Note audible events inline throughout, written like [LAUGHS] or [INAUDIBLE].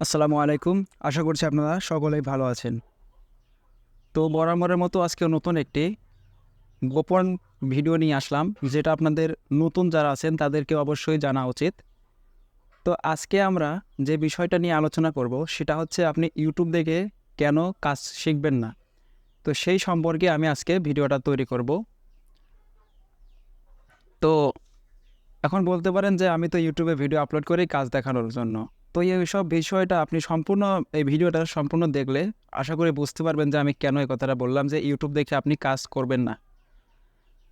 আসসালামু আলাইকুম। আশা করছি আপনারা সকলেই ভালো আছেন। তো বরাবরের মতো আজকে নতুন একটি গোপন ভিডিও নিয়ে আসলাম, যেটা আপনাদের নতুন যারা আছেন তাদেরকে অবশ্যই জানা উচিত। তো আজকে আমরা যে বিষয়টা নিয়ে আলোচনা করব, সেটা হচ্ছে আপনি ইউটিউব দেখে কেন কাজ শিখবেন না? তো সেই সম্পর্কে আমি আজকে ভিডিওটা তৈরি করব। তো এখন বলতে পারেন যে আমি তো ইউটিউবে ভিডিও আপলোড করি কাজ দেখানোর জন্য। তো এই সব বিষয়টা আপনি সম্পূর্ণ এই ভিডিওটা সম্পূর্ণ দেখলে আশা করি বুঝতে পারবেন যে আমি কেন এই কথাটা বললাম যে ইউটিউব দেখে আপনি কাজ করবেন না।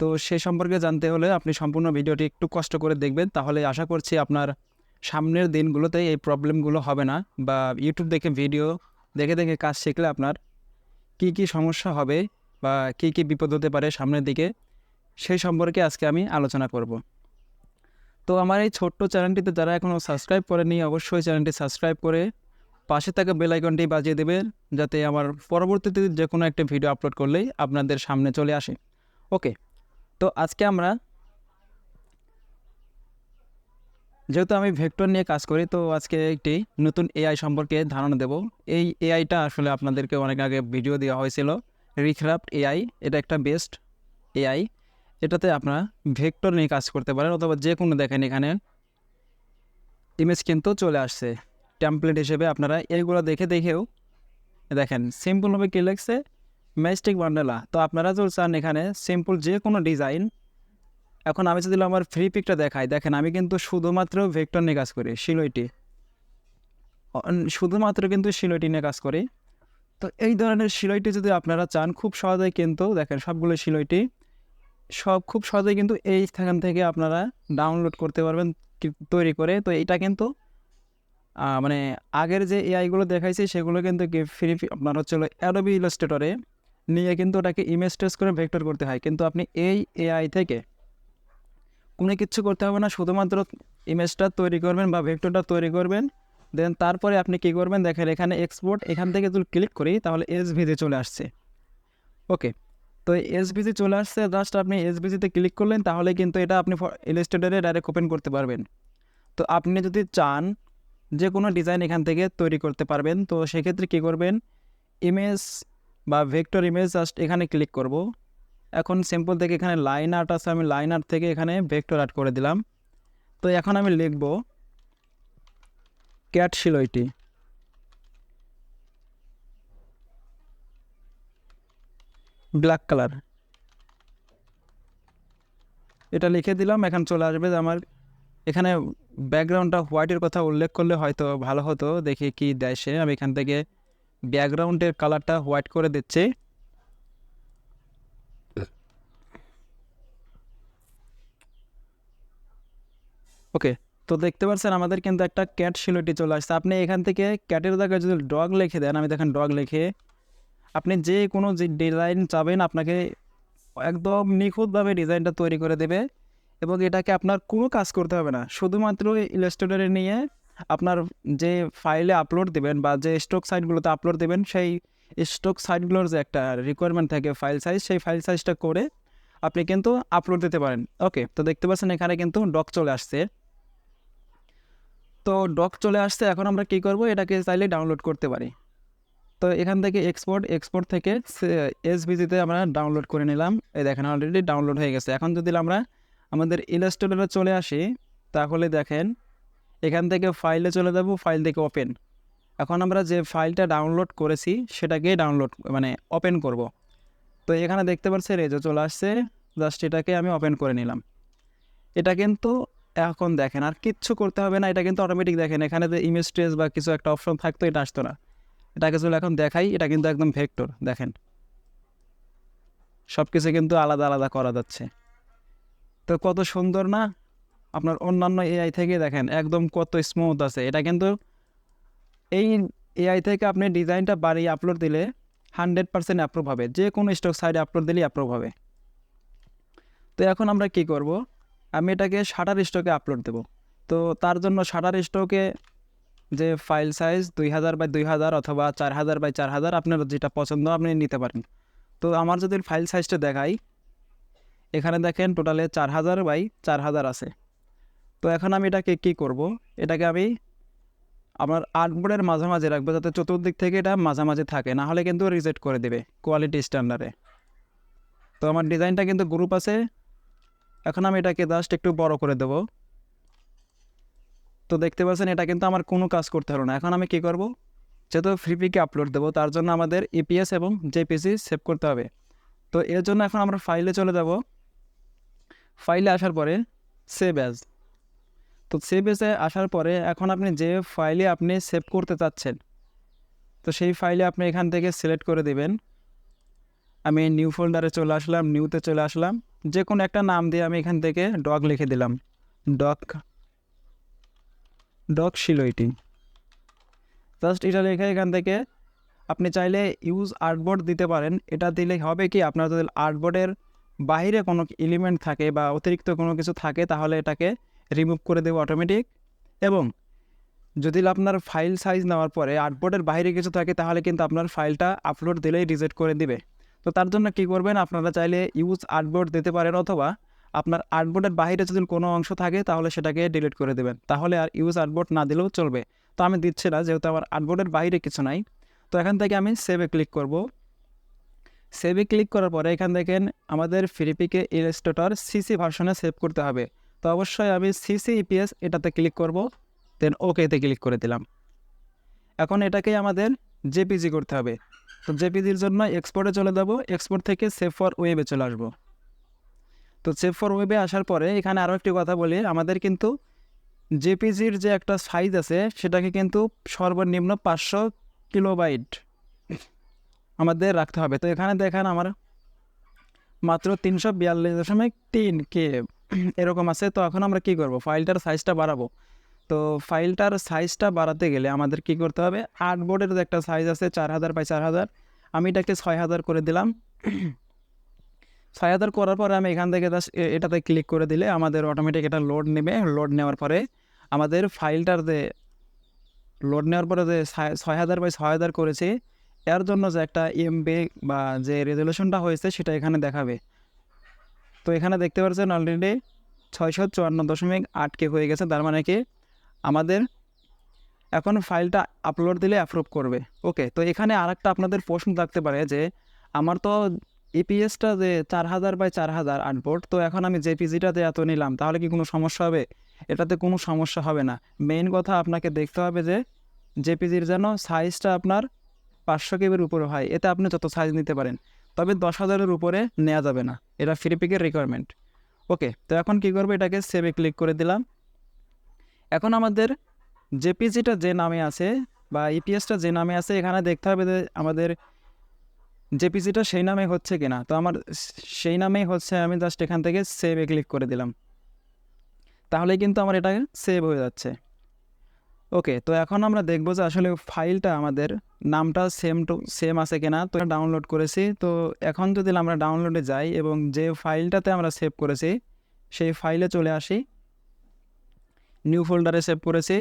তো সে সম্পর্কে জানতে হলে আপনি সম্পূর্ণ ভিডিওটি একটু কষ্ট করে দেখবেন, তাহলে আশা করছি আপনার সামনের দিনগুলোতে এই প্রবলেমগুলো হবে না বা ইউটিউব দেখে ভিডিও দেখে দেখে কাজ শিখলে আপনার কি কি সমস্যা হবে বা কি কি বিপদ হতে পারে সামনের দিকে, সেই সম্পর্কে আজকে আমি আলোচনা করব। তো আমার এই ছোট্ট চ্যানেলটিতে যারা এখনও সাবস্ক্রাইব করেনি অবশ্যই চ্যানেলটি সাবস্ক্রাইব করে পাশে থাকা বেল আইকনটি বাজিয়ে দেবেন, যাতে আমার পরবর্তীতে যে কোনো একটা ভিডিও আপলোড করলেই আপনাদের সামনে চলে আসে। ওকে, তো আজকে আমরা, যেহেতু আমি ভেক্টর নিয়ে কাজ করি, তো আজকে একটি নতুন এআই সম্পর্কে ধারণা দেব। এই এআইটা আসলে আপনাদেরকে অনেক আগে ভিডিও দেওয়া হয়েছিল রিক্রাফ্ট এআই, এটা একটা বেস্ট এআই। এটাতে আপনারা ভেক্টর নিয়ে কাজ করতে পারেন অথবা যে কোনো দেখেন এখানে ইমেজ কিন্তু চলে আসছে। টেমপ্লেট হিসেবে আপনারা এইগুলো দেখে দেখেও দেখেন সিম্পলভাবে কী লিখছে? ম্যাস্টিক বান্ডেলা তো আপনারা যদি চান এখানে সিম্পল যে কোনো ডিজাইন এখন আমি যদি আমার ফ্রি পিকটা দেখাই, দেখেন আমি কিন্তু শুধুমাত্র ভেক্টর নিয়ে কাজ করি, শিলইটি। শুধুমাত্র কিন্তু শিলইটি নিয়ে কাজ করি। তো এই ধরনের শিলইটি যদি আপনারা চান, খুব সহজেই কিন্তু দেখেন সবগুলো শিলইটি সব খুব সহজেই কিন্তু এই স্থান থেকে আপনারা ডাউনলোড করতে পারবেন তৈরি করে। তো এটা কিন্তু মানে আগের যে এআইগুলো দেখাইছি সেগুলো কিন্তু ফ্রি আপনার হচ্ছে অ্যাডোবি ইলাস্ট্রেটরে নিয়ে কিন্তু ওটাকে ইমেজ টেস্ট করে ভেক্টর করতে হয়। কিন্তু আপনি এই এআই থেকে কোনো কিচ্ছু করতে হবে না, শুধুমাত্র ইমেজটা তৈরি করবেন বা ভেক্টরটা তৈরি করবেন দেন তারপরে আপনি কী করবেন দেখেন এখানে এক্সপোর্ট এখান থেকে যদি ক্লিক করি তাহলে এসভিতে চলে আসছে। ওকে তো এসবিসি চলে আসছে। জাস্ট আপনি এসবিসিতে ক্লিক করলেন, তাহলে কিন্তু এটা আপনি ইলাস্ট্রেটরে ডাইরেক্ট ওপেন করতে পারবেন। তো আপনি যদি চান যে কোনো ডিজাইন এখান থেকে তৈরি করতে পারবেন, তো সেক্ষেত্রে কী করবেন? ইমেজ বা ভেক্টর ইমেজ জাস্ট এখানে ক্লিক করব। এখন সিম্পল থেকে এখানে লাইন আর্ট আছে, আমি লাইন আর্ট থেকে এখানে ভেক্টর আর্ট করে দিলাম। তো এখন আমি লিখব ক্যাট শিলইটি ব্ল্যাক কালার। এটা লিখে দিলাম, এখন চলে আসবে যে আমার এখানে ব্যাকগ্রাউন্ডটা হোয়াইটের কথা উল্লেখ করলে হয়তো ভালো হতো, দেখি কি দেয় সে। আমি এখান থেকে ব্যাকগ্রাউন্ডের কালারটা হোয়াইট করে দিচ্ছি। ওকে, তো দেখতে পাচ্ছেন আমাদের কিন্তু একটা ক্যাট শিলটি চলে আসছে। আপনি এখান থেকে ক্যাটের জায়গায় যদি ডগ লিখে দেন, আমি দেখেন ডগ লিখে আপনি যে কোনো যে ডিজাইন চাবেন, আপনাকে একদম নিখুঁতভাবে ডিজাইনটা তৈরি করে দেবে এবং এটাকে আপনার কোনো কাজ করতে হবে না। শুধুমাত্র ইলাস্ট্রেটরে নিয়ে আপনার যে ফাইলে আপলোড দেবেন বা যে স্টক সাইটগুলোতে আপলোড দেবেন, সেই স্টক সাইটগুলোর যে একটা রিকোয়ারমেন্ট থাকে ফাইল সাইজ সেই ফাইল সাইজটা করে আপনি কিন্তু আপলোড দিতে পারেন। ওকে তো দেখতে পাচ্ছেন এখানে কিন্তু ডক চলে আসছে। তো ডক চলে আসছে, এখন আমরা কী করব? এটাকে চাইলে ডাউনলোড করতে পারি। তো এখান থেকে এক্সপোর্ট এক্সপোর্ট থেকে এসবিজিতে আমরা ডাউনলোড করে নিলাম। এই দেখেন অলরেডি ডাউনলোড হয়ে গেছে। এখন যদি আমরা আমাদের ইলাস্ট্রেটরে চলে আসি, তাহলে দেখেন এখান থেকে ফাইলে চলে যাব ফাইল থেকে ওপেন এখন আমরা যে ফাইলটা ডাউনলোড করেছি, সেটাকে ডাউনলোড মানে ওপেন করব। তো এখানে দেখতে পাচ্ছেন যে চলে আসছে জাস্ট এটাকে আমি ওপেন করে নিলাম। এটা কিন্তু এখন দেখেন আর কিচ্ছু করতে হবে না, এটা কিন্তু অটোমেটিক দেখেন। এখানে যে ইমেজ ট্রেস বা কিছু একটা অপশন থাকতো, এটা আসতো না। এটাকে চলে এখন দেখাই, এটা কিন্তু একদম ভেক্টর দেখেন। সব কিছু কিন্তু আলাদা আলাদা করা যাচ্ছে। তো কত সুন্দর না? আপনার অন্যান্য এআই থেকে দেখেন, একদম কত স্মুথ আছে। এটা কিন্তু এই এআই থেকে আপনি ডিজাইনটা বাড়িয়ে আপলোড দিলে হান্ড্রেড পার্সেন্ট অ্যাপ্রুভ হবে। যে কোনো স্টক সাইডে আপলোড দিলেই অ্যাপ্রুভ হবে। তো এখন আমরা কি করব? আমি এটাকে শাটার স্টকে আপলোড দেব। তো তার জন্য শাটার স্টকে যে ফাইল সাইজ দুই হাজার বাই দুই হাজার অথবা চার হাজার বাই চার হাজার আপনার যেটা পছন্দ আপনি নিতে পারেন। তো আমার যদি ফাইল সাইজটা দেখাই, এখানে দেখেন টোটালে চার হাজার বাই চার হাজার আছে। তো এখন আমি এটাকে কি করব? এটাকে আমি আপনার আর্টবোর্ডের মাঝামাঝি রাখবে যাতে চতুর্দিক থেকে এটা মাঝামাঝি থাকে, না হলে কিন্তু রিজেক্ট করে দেবে কোয়ালিটি স্ট্যান্ডার্ডে তো আমার ডিজাইনটা কিন্তু গ্রুপ আছে। এখন আমি এটাকে জাস্ট একটু বড় করে দেব। তো দেখতে পাচ্ছেন, এটা কিন্তু আমার কোনো কাজ করতে হলো না। এখন আমি কি করব? যেহেতু ফ্রি পিকে আপলোড দেবো, তার জন্য আমাদের ইপিএস এবং জেপিসি সেভ করতে হবে। তো এর জন্য এখন আমরা ফাইলে চলে যাব। ফাইলে আসার পরে সেভ অ্যাজ তো সেভ এসে আসার পরে এখন আপনি যে ফাইলে আপনি সেভ করতে চাচ্ছেন, তো সেই ফাইলে আপনি এখান থেকে সিলেক্ট করে দেবেন। আমি নিউ ফোল্ডারে চলে আসলাম নিউতে চলে আসলাম। যে কোনো একটা নাম দিয়ে আমি এখান থেকে ডগ লিখে দিলাম। ডগ ডগ শিলোইটি জাস্ট এটা লেখা এখান থেকে, আপনি চাইলে ইউজ আর্টবোর্ড দিতে পারেন। এটা দিলে হবে কি, আপনার যদি আর্টবোর্ডের বাইরে কোনো এলিমেন্ট থাকে বা অতিরিক্ত কোনো কিছু থাকে, তাহলে এটাকে রিমুভ করে দেবো অটোমেটিক এবং যদি আপনার ফাইল সাইজ নেওয়ার পরে আর্টবোর্ডের বাইরে কিছু থাকে, তাহলে কিন্তু আপনার ফাইলটা আপলোড দিলেই রিজেক্ট করে দিবে। তো তার জন্য কী করবেন, আপনারা চাইলে ইউজ আর্টবোর্ড দিতে পারেন অথবা আপনার আর্টবোর্ডের বাইরে যদি কোনো অংশ থাকে, তাহলে সেটাকে ডিলিট করে দেবেন। তাহলে আর ইউজ আর্টবোর্ড না দিলেও চলবে। তো আমি দিচ্ছি না, যেহেতু আমার আর্টবোর্ডের বাইরে কিছু নাই। তো এখান থেকে আমি সেভে ক্লিক করব। সেভে ক্লিক করার পরে এখান দেখেন আমাদের ফ্রিপিকে ইলাস্ট্রেটর সিসি ভার্সনে সেভ করতে হবে। তো অবশ্যই আমি সিসি ইপিএস এটাতে ক্লিক করব দেন ওকেতে ক্লিক করে দিলাম। এখন এটাকে আমাদের জেপিজি করতে হবে। তো জেপিজির জন্য এক্সপোর্টে চলে যাব। এক্সপোর্ট থেকে সেভ ফর ওয়েবে চলে আসব। তো সেভ ফর ওয়েবে আসার পরে এখানে আরও একটি কথা বলি। আমাদের কিন্তু জেপিজির যে একটা সাইজ আছে, সেটাকে কিন্তু সর্বনিম্ন পাঁচশো কিলোবাইট আমাদের রাখতে হবে। তো এখানে দেখেন আমার মাত্র তিনশো বিয়াল্লিশ দশমিক তিন কে এরকম আছে। তো এখন আমরা কি করব? ফাইলটার সাইজটা বাড়াবো। তো ফাইলটার সাইজটা বাড়াতে গেলে আমাদের কি করতে হবে? আট বোর্ডের যে একটা সাইজ আছে, চার হাজার বাই চার হাজার, আমি এটাকে ছয় হাজার করে দিলাম। ছয় হাজার করার পরে আমি এখান থেকে এটাতে ক্লিক করে দিলে আমাদের অটোমেটিক এটা লোড নেবে। লোড নেওয়ার পরে আমাদের ফাইলটার যে লোড নেওয়ার পরে যে ছয়- হাজার বাই ছয় হাজার করেছি, এর জন্য যে একটা এমবি বা যে রেজলিউশনটা হয়েছে সেটা এখানে দেখাবে। তো এখানে দেখতে পাচ্ছেন অলরেডি ছয়শো চুয়ান্ন দশমিক আট কে হয়ে গেছে, তার মানে কি আমাদের এখন ফাইলটা আপলোড দিলে অ্যাপ্রুভ করবে। ওকে তো এখানে আরেকটা আপনাদের প্রশ্ন থাকতে পারে যে, আমার তো ইপিএসটা যে চার হাজার বাই চার হাজার আটবোর্ড, তো এখন আমি জেপিজিটাতে এত নিলাম, তাহলে কি কোনো সমস্যা হবে? এটাতে কোনো সমস্যা হবে না। মেইন কথা আপনাকে দেখতে হবে যে জেপিজির যেন সাইজটা আপনার পাঁচশো কেবির উপরে হয়, এতে আপনি যত সাইজ নিতে পারেন, তবে দশ হাজারের উপরে নেওয়া যাবে না, এটা ফ্রিপিকের রিকোয়ারমেন্ট ওকে, তো এখন কী করব, এটাকে সেভে ক্লিক করে দিলাম। এখন আমাদের জেপিজিটা যে নামে আছে বা ইপিএসটা যে নামে আছে, এখানে দেখতে হবে যে আমাদের জেপিজিটা সেই নামে হচ্ছে কিনা? তো আমার সেই নামেই হচ্ছে, আমি জাস্ট এখান থেকে সেভে ক্লিক করে দিলাম। তাহলে কিন্তু আমার এটা সেভ হয়ে যাচ্ছে। ওকে তো এখন আমরা দেখব যে আসলে ফাইলটা আমাদের নামটা সেম টু সেম আছে কিনা। তো ডাউনলোড করেছি। তো এখন যদি আমরা ডাউনলোডে যাই এবং যে ফাইলটাতে আমরা সেভ করেছি, সেই ফাইলে চলে আসি। নিউ ফোল্ডারে সেভ করেছি।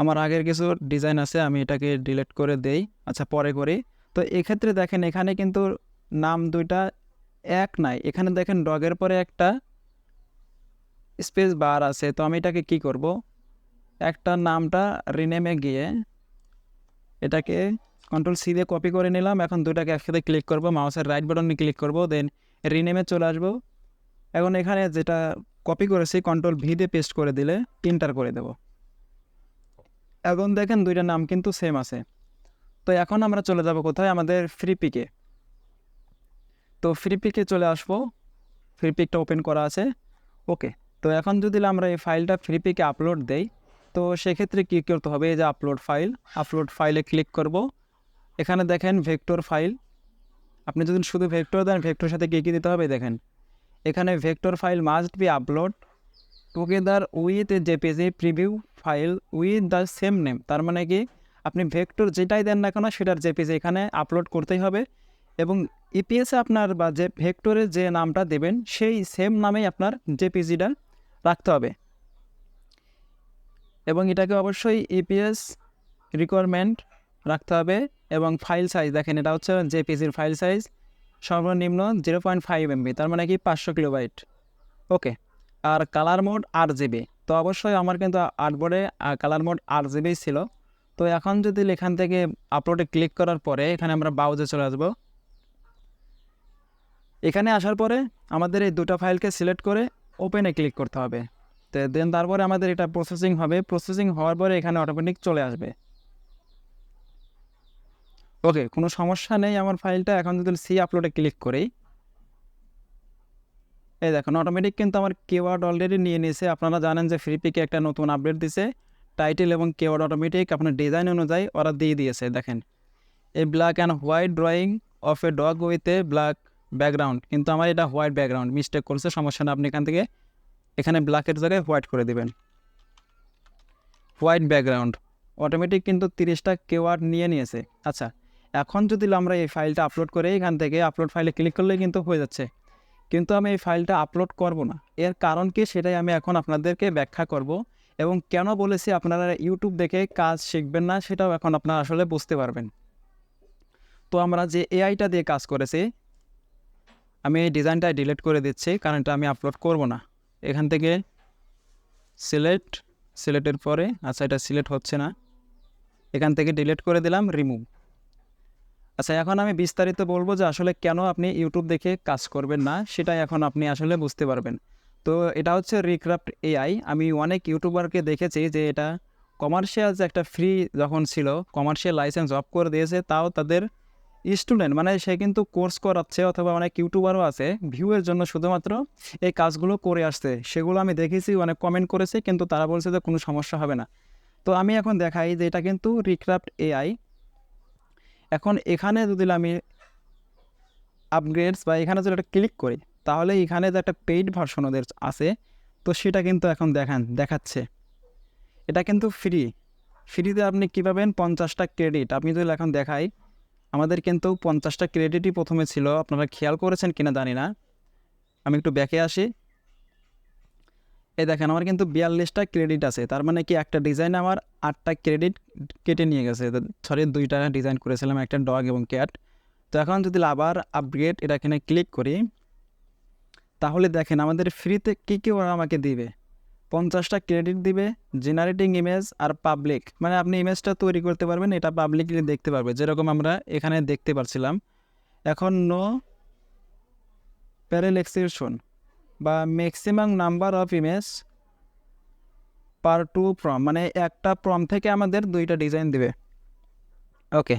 আমার আগের কিছু ডিজাইন আছে, আমি এটাকে ডিলিট করে দেই। আচ্ছা পরে করি। তো এক্ষেত্রে দেখেন, এখানে কিন্তু নাম দুইটা এক নাই। এখানে দেখেন ডগের পরে একটা স্পেস বার আছে। তো আমি এটাকে কি করব? একটা নামটা রিনেমে গিয়ে এটাকে কন্ট্রোল সি দিয়ে কপি করে নিলাম। এখন দুটাকে একসাথে ক্লিক করব মাউসের রাইট বাটনে ক্লিক করব দেন রিনেমে চলে আসব। এখন এখানে যেটা কপি করেছি কন্ট্রোল ভি দিয়ে পেস্ট করে দিলে ইন্টার করে দেব। এখন দেখেন দুইটা নাম কিন্তু সেম আছে। তো এখন আমরা চলে যাব কোথায়? আমাদের ফ্রি পিকে তো ফ্রি পিকে চলে আসব। ফ্রি পিকটা ওপেন করা আছে। ওকে তো এখন যদি আমরা এই ফাইলটা ফ্রি পিকে আপলোড দেই, তো সেক্ষেত্রে কী করতে হবে? এই যে আপলোড ফাইল আপলোড ফাইলে ক্লিক করব। এখানে দেখেন ভেক্টর ফাইল আপনি যদি শুধু ভেক্টর দেন ভেক্টর সাথে কী কী দিতে হবে? দেখেন, এখানে vector file must be upload together with JPG preview file with the same name তার মানে কি? আপনি ভেক্টর যেটাই দেন না কেন, সেটার জেপিজি এখানে আপলোড করতেই হবে এবং ইপিএসে আপনার বা যে ভেক্টরের যে নামটা দেবেন, সেই সেম নামেই আপনার জেপিজিটা রাখতে হবে। এবং এটাকে অবশ্যই ইপিএস রিকোয়ারমেন্ট রাখতে হবে এবং ফাইল সাইজ দেখেন এটা হচ্ছে জেপিজির ফাইল সাইজ সর্বনিম্ন জিরো পয়েন্ট ফাইভ এমবি তার মানে কি পাঁচশো কিলোবাইট ওকে আর কালার মোড আট জিবি তো অবশ্যই আমার কিন্তু আর্টবোর্ডে কালার মোড আট জিবি ছিল। তো এখন যদি এখান থেকে আপলোডে ক্লিক করার পরে এখানে আমরা বাউজে চলে আসব। এখানে আসার পরে আমাদের এই দুটো ফাইলকে সিলেক্ট করে ওপেনে ক্লিক করতে হবে। তো দেন তারপরে আমাদের এটা প্রসেসিং হবে। প্রসেসিং হওয়ার পরে এখানে অটোমেটিক চলে আসবে। ওকে কোনো সমস্যা নেই। আমার ফাইলটা এখন যদি সি আপলোডে ক্লিক করি এই দেখুন অটোমেটিক কিন্তু আমার কেওয়ার্ড অলরেডি নিয়ে নিয়েছে। আপনারা জানেন যে ফ্রিপিকে একটা নতুন আপডেট দিছে। টাইটেল এবং কেওয়ার্ড অটোমেটিক আপনার ডিজাইন অনুযায়ী ওরা দিয়ে দিয়েছে, দেখেন। এই black and white drawing of a dog with a black background কিন্তু আমার এটা হোয়াইট ব্যাকগ্রাউন্ড মিস্টেক করছে, সমস্যা না আপনি এখান থেকে এখানে ব্ল্যাকের জায়গায় হোয়াইট করে দিবেন। হোয়াইট ব্যাকগ্রাউন্ড অটোমেটিক কিন্তু তিরিশটা কেওয়ার্ড নিয়ে নিয়েছে। আচ্ছা এখন যদি আমরা এই ফাইলটা আপলোড করে, এখান থেকে আপলোড ফাইলে ক্লিক করলে কিন্তু হয়ে যাচ্ছে। কিন্তু আমি এই ফাইলটা আপলোড করব না। এর কারণ কি সেটাই আমি এখন আপনাদেরকে ব্যাখ্যা করব এবং কেন বলেছি আপনারা ইউটিউব দেখে কাজ শিখবেন না সেটাও এখন আপনারা আসলে বুঝতে পারবেন। তো আমরা যে এআইটা দিয়ে কাজ করেছি, আমি এই ডিজাইনটা ডিলিট করে দিচ্ছি কারণ আমি আপলোড করব না। এখান থেকে সিলেক্ট সিলেক্টের পরে আচ্ছা এটা সিলেক্ট হচ্ছে না। এখান থেকে ডিলিট করে দিলাম রিমুভ আচ্ছা এখন আমি বিস্তারিত বলব যে আসলে কেন আপনি ইউটিউব দেখে কাজ করবেন না, সেটাই এখন আপনি আসলে বুঝতে পারবেন। তো এটা হচ্ছে রিক্রাফট এআই আমি অনেক ইউটিউবারকে দেখেছি যে এটা কমার্শিয়াল যে একটা ফ্রি যখন ছিল কমার্শিয়াল লাইসেন্স অফ করে দিয়েছে, তাও তাদের স্টুডেন্ট মানে সে কিন্তু কোর্স করাচ্ছে অথবা অনেক ইউটিউবারও আছে ভিউয়ের জন্য শুধুমাত্র এই কাজগুলো করে আসছে। সেগুলো আমি দেখেছি, অনেক কমেন্ট করেছে, কিন্তু তারা বলছে যে কোনো সমস্যা হবে না। তো আমি এখন দেখাই যে এটা কিন্তু রিক্রাফট এআই এখন এখানে যদি আমি আপগ্রেডস বা এখানে যদি একটা ক্লিক করি, তাহলে এখানে যে একটা পেইড ভার্সন ওদের আছে, তো সেটা কিন্তু এখন দেখান, দেখাচ্ছে। এটা কিন্তু ফ্রি ফ্রিতে আপনি কী পাবেন? পঞ্চাশটা ক্রেডিট আপনি যদি এখন দেখাই, আমাদের কিন্তু পঞ্চাশটা ক্রেডিটই প্রথমে ছিল। আপনারা খেয়াল করেছেন কিনা জানি না। আমি একটু ব্যাকে আসি। এই দেখেন, আমার কিন্তু বিয়াল্লিশটা ক্রেডিট আছে। তার মানে কি একটা ডিজাইন আমার আটটা ক্রেডিট কেটে নিয়ে গেছে। সরি দুইটা ডিজাইন করেছিলাম, একটা ডগ এবং ক্যাট তো এখন যদি আবার আপগ্রেড এটা এখানে ক্লিক করি, তাহলে দেখেন আমাদের ফ্রিতে কী কী ওরা আমাকে দিবে? পঞ্চাশটা ক্রেডিট দিবে জেনারেটিং ইমেজ আর পাবলিক মানে আপনি ইমেজটা তৈরি করতে পারবেন, এটা পাবলিকলি দেখতে পারবে, যেরকম আমরা এখানে দেখতে পারছিলাম। এখন নো প্যারেল এক্সিবিশন বা maximum number of image per to prompt মানে একটা প্রম থেকে আমাদের দুইটা ডিজাইন দেবে। ওকে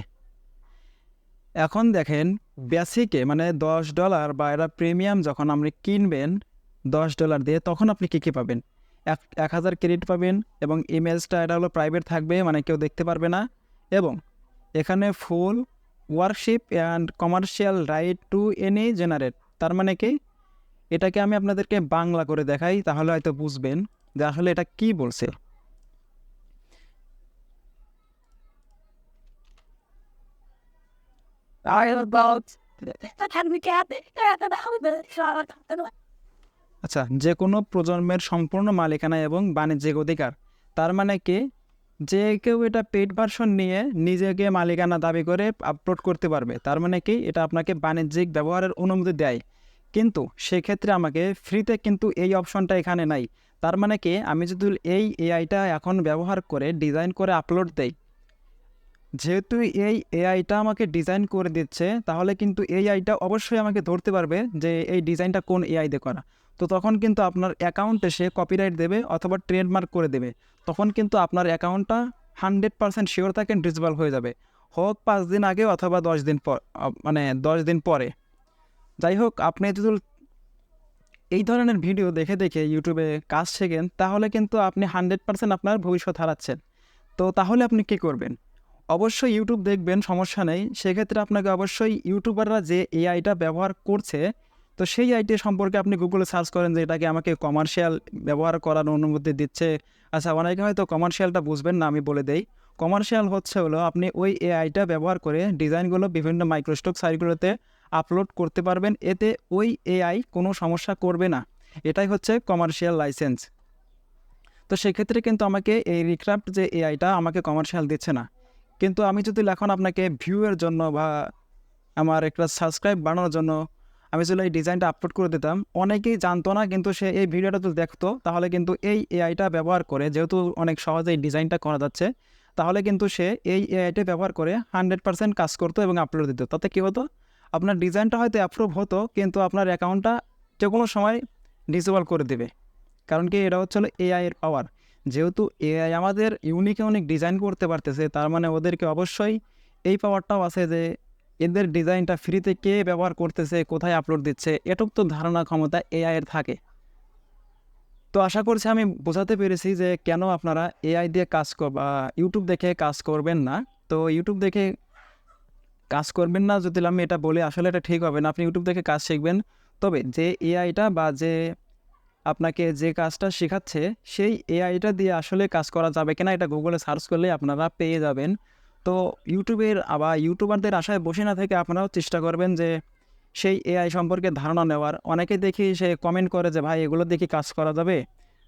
এখন দেখেন বেসিকে মানে দশ ডলার বা এটা প্রিমিয়াম যখন আপনি কিনবেন, দশ ডলার দিয়ে তখন আপনি কী কী পাবেন? এক এক হাজার ক্রেডিট পাবেন এবং ইমেজটা এটা হলো প্রাইভেট থাকবে মানে কেউ দেখতে পারবে না। এবং এখানে full ownership and commercial right to any generate তার মানে কি? এটাকে আমি আপনাদেরকে বাংলা করে দেখাই তাহলে হয়তো বুঝবেন যে আসলে এটা কি বলছে। [LAUGHS] আচ্ছা যে কোনো প্রজন্মের সম্পূর্ণ মালিকানা এবং বাণিজ্যিক অধিকার তার মানে কি? যে কেউ এটা পেড ভার্সন নিয়ে নিজেকে মালিকানা দাবি করে আপলোড করতে পারবে তার মানে কি? এটা আপনাকে বাণিজ্যিক ব্যবহারের অনুমতি দেয়। কিন্তু সেক্ষেত্রে আমাকে ফ্রিতে কিন্তু এই অপশনটা এখানে নাই। তার মানে কি? আমি যদি এই এআইটা এখন ব্যবহার করে ডিজাইন করে আপলোড দেই, যেহেতু এই এআইটা আমাকে ডিজাইন করে দিচ্ছে, তাহলে কিন্তু এই আইটা অবশ্যই আমাকে ধরতে পারবে যে এই ডিজাইনটা কোন এআই দিয়ে করা। তো তখন কিন্তু আপনার অ্যাকাউন্টে সে কপিরাইট দেবে অথবা ট্রেডমার্ক করে দেবে। তখন কিন্তু আপনার অ্যাকাউন্টটা হান্ড্রেড পারসেন্ট শিওর থাকেন ডিসেবল হয়ে যাবে। হোক পাঁচ দিন আগে অথবা দশ দিন পর মানে দশ দিন পরে। যাই হোক আপনি যদি এই ধরনের ভিডিও দেখে দেখে ইউটিউবে কাজ শেখেন, তাহলে কিন্তু আপনি হান্ড্রেড পারসেন্ট আপনার ভবিষ্যৎ হারাচ্ছেন। তো তাহলে আপনি কী করবেন? অবশ্যই ইউটিউব দেখবেন, সমস্যা নেই। সেক্ষেত্রে আপনাকে অবশ্যই ইউটিউবাররা যে এআইটা ব্যবহার করছে, তো সেই আইটি সম্পর্কে আপনি গুগলে সার্চ করেন যে এটাকে আমাকে কমার্শিয়াল ব্যবহার করার অনুমতি দিচ্ছে। আচ্ছা অনেকে হয়তো কমার্শিয়ালটা বুঝবেন না, আমি বলে দেই। কমার্শিয়াল হচ্ছে হলো আপনি ওই এআইটা ব্যবহার করে ডিজাইনগুলো বিভিন্ন মাইক্রোস্টক সাইটগুলোতে আপলোড করতে পারবেন। এতে ওই এআই কোনো সমস্যা করবে না। এটাই হচ্ছে কমার্শিয়াল লাইসেন্স। তো সেক্ষেত্রে কিন্তু আমাকে এই রিক্রাফ্ট যে এআইটা আমাকে কমার্শিয়াল দিচ্ছে না। কিন্তু আমি যদি এখন আপনাকে ভিউয়ের জন্য বা আমার একটা সাবস্ক্রাইব বাড়ানোর জন্য আমি যদি এই ডিজাইনটা আপলোড করে দিতাম, অনেকেই জানতো না কিন্তু সে এই ভিডিওটা যদি দেখতো, তাহলে কিন্তু এই এআইটা ব্যবহার করে যেহেতু অনেক সহজেই ডিজাইনটা করা যাচ্ছে তাহলে কিন্তু সে এই এআইটা ব্যবহার করে হান্ড্রেড পার্সেন্ট কাজ করতো এবং আপলোড দিত। তাতে কী হতো? আপনার ডিজাইনটা হয়তো অ্যাপ্রুভ হতো, কিন্তু আপনার অ্যাকাউন্টটা যে কোনো সময় ডিসেবল করে দেবে। কারণ কি এটা হচ্ছে এআই এর পাওয়ার যেহেতু এআই আমাদের ইউনিক ইউনিক ডিজাইন করতে পারতেছে, তার মানে ওদেরকে অবশ্যই এই পাওয়ারটাও আছে যে এদের ডিজাইনটা ফ্রিতে কে ব্যবহার করতেছে, কোথায় আপলোড দিচ্ছে, এটুক তো ধারণা, ক্ষমতা এআই এর থাকে। তো আশা করছি আমি বোঝাতে পেরেছি যে কেন আপনারা এআই দিয়ে কাজ কর বা ইউটিউব দেখে কাজ করবেন না। তো ইউটিউব দেখে কাজ করবেন না যদি আমি এটা বলি, আসলে এটা ঠিক হবে না। আপনি ইউটিউব দেখে কাজ শিখবেন। তবে যে এআইটা বা যে আপনাকে যে কাজটা শেখাচ্ছে, সেই এআইটা দিয়ে আসলে কাজ করা যাবে কিনা এটা গুগলে সার্চ করলে আপনারা পেয়ে যাবেন। তো ইউটিউবের আবার ইউটিউবারদের আশায় বসে না থেকে আপনারাও চেষ্টা করবেন যে সেই এআই সম্পর্কে ধারণা নেওয়ার। অনেকে দেখি সে কমেন্ট করে যে, ভাই, এগুলো দেখি কাজ করা যাবে?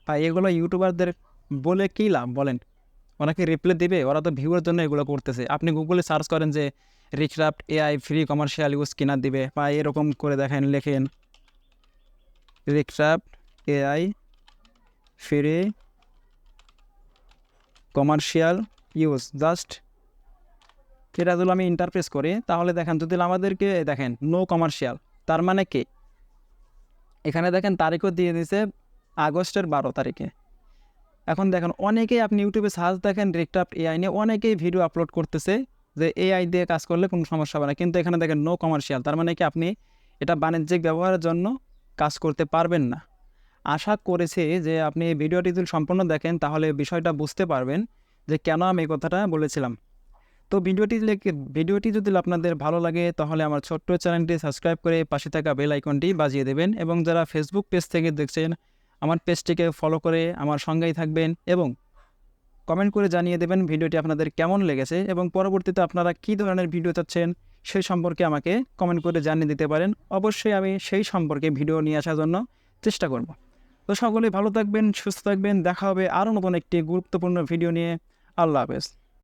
ভাই, এগুলো ইউটিউবারদের বলে কী লাভ বলেন? অনেকে রিপ্লে দিবে, ওরা তো ভিউয়ের জন্য এগুলো করতেছে। আপনি গুগলে সার্চ করেন যে Recraft AI free commercial use কিনা দিবে? বা এরকম করে দেখেন, লেখেন Recraft AI free commercial use just যদি আমি ইন্টারপ্রেস করি, তাহলে দেখেন, যদি আমাদেরকে, দেখেন নো কমার্শিয়াল তার মানে কি? এখানে দেখেন, তারিখও দিয়ে দিয়েছে, আগস্টের বারো তারিখে। এখন দেখেন, অনেকেই আপনি ইউটিউবে সার্চ দেখেন রিক্রাফট এআই নিয়ে, অনেকেই ভিডিও আপলোড করতেছে, যে এআই দিয়ে কাজ করলে কোনো সমস্যা হবে না। কিন্তু এখানে দেখেন নো কমার্শিয়াল তার মানে কি আপনি এটা বাণিজ্যিক ব্যবহারের জন্য কাজ করতে পারবেন না। আশা করেছি যে আপনি এই ভিডিওটি যদি সম্পূর্ণ দেখেন, তাহলে বিষয়টা বুঝতে পারবেন যে কেন আমি এই কথাটা বলেছিলাম। তো ভিডিওটি ভিডিওটি যদি আপনাদের ভালো লাগে, তাহলে আমার ছোট্ট চ্যানেলটি সাবস্ক্রাইব করে পাশে থাকা বেল আইকনটি বাজিয়ে দেবেন এবং যারা ফেসবুক পেজ থেকে দেখছেন, আমার পেজটিকে ফলো করে আমার সঙ্গেই থাকবেন এবং কমেন্ট করে জানিয়ে দেবেন ভিডিওটি আপনাদের কেমন লেগেছে এবং পরবর্তীতে আপনারা কী ধরনের ভিডিও চাচ্ছেন, সেই সম্পর্কে আমাকে কমেন্ট করে জানিয়ে দিতে পারেন। অবশ্যই আমি সেই সম্পর্কে ভিডিও নিয়ে আসার জন্য চেষ্টা করব। তো সকলেই ভালো থাকবেন, সুস্থ থাকবেন, দেখা হবে আরও নতুন একটি গুরুত্বপূর্ণ ভিডিও নিয়ে। আল্লাহ হাফেজ।